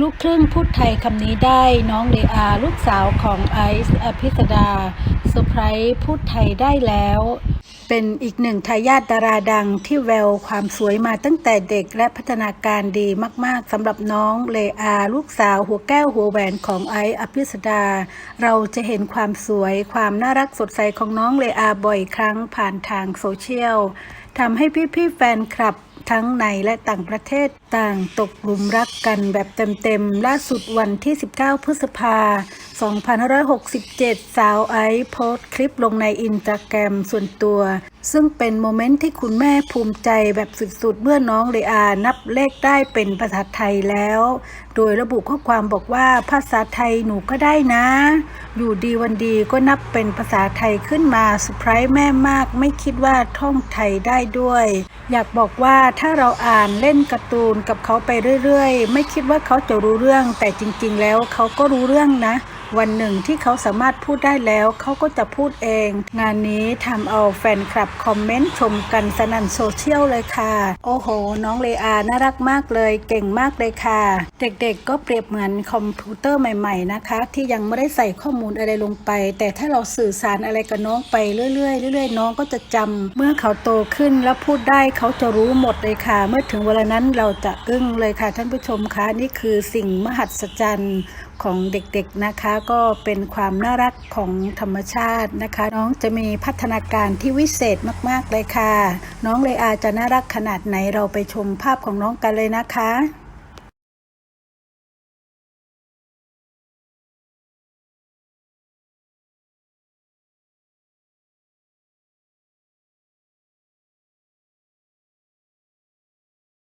ลูกครึ่งพูดไทยคำนี้ได้น้องเลอาลูกสาวของไอซ์อภิสดาเซอร์ไพรส์พูดไทยได้แล้ว เป็นอีกหนึ่งทายาทดาราดังที่แววความสวยมาตั้งแต่เด็กและพัฒนาการดีมาก ๆสำหรับน้องเลอาลูกสาวหัวแก้วหัวแหวนของไอซ์อภิสดา เราจะเห็นความสวยความน่ารักสดใสของน้องเลอาบ่อยครั้งผ่านทางโซเชียลทำให้พี่ๆแฟนคลับ ทั้งในและต่างประเทศต่างตกหลุมรักกันแบบเต็มๆ ล่าสุดวันที่ 19 พฤษภา 2567 สาวไอซ์โพสต์คลิปลงในอินสตาแกรมส่วนตัว ซึ่งเป็นโมเมนต์ที่คุณแม่ภูมิใจแบบสุดๆ เมื่อน้องเลอานับเลขได้เป็นภาษาไทยแล้ว โดยระบุข้อความบอกว่าภาษาไทยหนูก็ได้นะ อยู่ดีวันดีก็นับเป็นภาษาไทยขึ้นมาเซอร์ไพรส์แม่มาก ไม่คิดว่าท่องไทยได้ด้วยอยากบอกว่าถ้าเราอ่านเล่นการ์ตูนกับเขาไปเรื่อยๆ ไม่คิดว่าเขาจะรู้เรื่อง แต่จริงๆ แล้วเขาก็รู้เรื่องนะ วันหนึ่งที่เขาสามารถพูดได้แล้ว เขาก็จะพูดเอง งานนี้ทำเอาแฟนคลับคอมเมนต์ชมกันสนั่นโซเชียลเลยค่ะ โอ้โห น้องเลอาน่ารักมากเลย เก่งมากเลยค่ะ เด็กๆก็เปรียบเหมือนคอมพิวเตอร์ใหม่ๆนะคะ ที่ยังไม่ได้ใส่ข้อมูลอะไรลงไป แต่ถ้าเราสื่อสารอะไรกับน้องไปเรื่อยๆเรื่อยๆน้องก็จะจำเมื่อเขาโตขึ้นแล้วพูดได้เขาจะรู้หมดเลยค่ะ เมื่อถึงเวลานั้นเราจะอึ้งเลยค่ะท่านผู้ชมคะนี่คือสิ่งมหัศจรรย์ของเด็กๆนะคะ ก็เป็นความน่ารักของธรรมชาตินะคะ น้องจะมีพัฒนาการที่วิเศษมากๆเลยค่ะ น้องเลยอาจะน่ารักขนาดไหนเราไปชมภาพของน้องกันเลยนะคะ